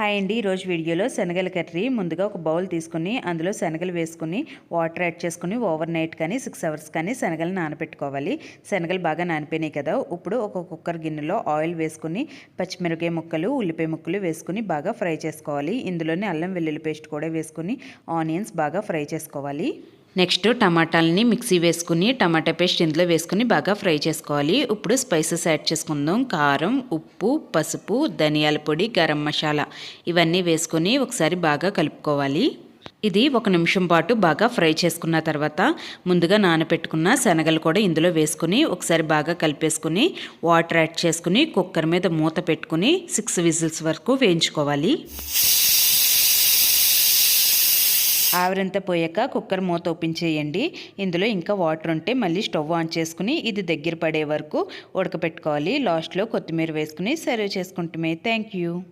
Hi అండి. ఈరోజు వీడియోలో శనగల కర్రీ ముందుగా ఒక బౌల్ తీసుకుని అందులో శనగలు వేసుకుని వాటర్ యాడ్ చేసుకుని ఓవర్ నైట్ కానీ సిక్స్ అవర్స్ కానీ శనగలు నానబెట్టుకోవాలి శనగలు బాగా నానిపోయినాయి కదా. ఇప్పుడు ఒక కుక్కర్ గిన్నెలో ఆయిల్ వేసుకుని పచ్చిమిరపకాయ ముక్కలు ఉల్లిపాయ ముక్కలు వేసుకుని బాగా ఫ్రై చేసుకోవాలి. ఇందులోనే అల్లం వెల్లుల్లి పేస్ట్ కూడా వేసుకుని ఆనియన్స్ బాగా ఫ్రై చేసుకోవాలి. నెక్స్ట్ టమాటాలని మిక్సీ వేసుకుని టమాటా పేస్ట్ ఇందులో వేసుకుని బాగా ఫ్రై చేసుకోవాలి. ఇప్పుడు స్పైసెస్ యాడ్ చేసుకుందాం. కారం ఉప్పు పసుపు ధనియాల పొడి గరం మసాలా ఇవన్నీ వేసుకొని ఒకసారి బాగా కలుపుకోవాలి. ఇది ఒక నిమిషం పాటు బాగా ఫ్రై చేసుకున్న తర్వాత ముందుగా నానబెట్టుకున్న శనగలు కూడా ఇందులో వేసుకుని ఒకసారి బాగా కలిపేసుకుని వాటర్ యాడ్ చేసుకుని కుక్కర్ మీద మూత పెట్టుకుని సిక్స్ విజిల్స్ వరకు వేయించుకోవాలి. ఆవిరంతా పోయాక కుక్కర్ మూత ఓపెన్ చేయండి. ఇందులో ఇంకా వాటర్ ఉంటే మళ్ళీ స్టవ్ ఆన్ చేసుకుని ఇది దగ్గర పడే వరకు ఉడకపెట్టుకోవాలి. లాస్ట్లో కొత్తిమీర వేసుకుని సర్వ్ చేసుకుంటమే. Thank you